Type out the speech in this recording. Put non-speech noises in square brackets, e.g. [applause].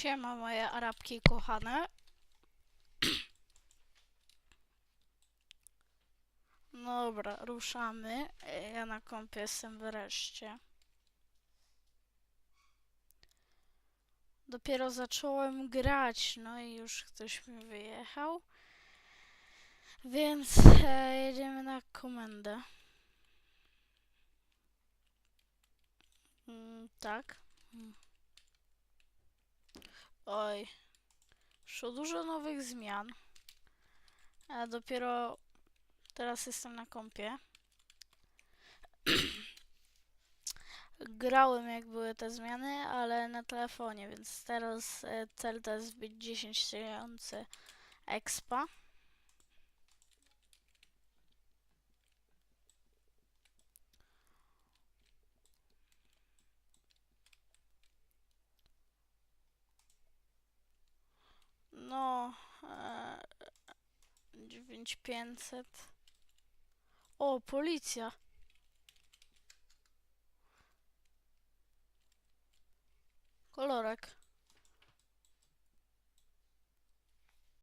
Siema moje Arabki kochane. [clears throat] Dobra, ruszamy. Ja na kąpie jestem wreszcie. Dopiero zacząłem grać, no i już ktoś mi wyjechał. Więc e, jedziemy na komendę. Mm, tak. Oj. Szło dużo nowych zmian. A dopiero teraz jestem na kompie. [clears throat] Grałem jak były te zmiany, ale na telefonie, więc teraz e, cel to jest wbić 10 tysięcy expa. E, 9500. O, policja. Kolorek.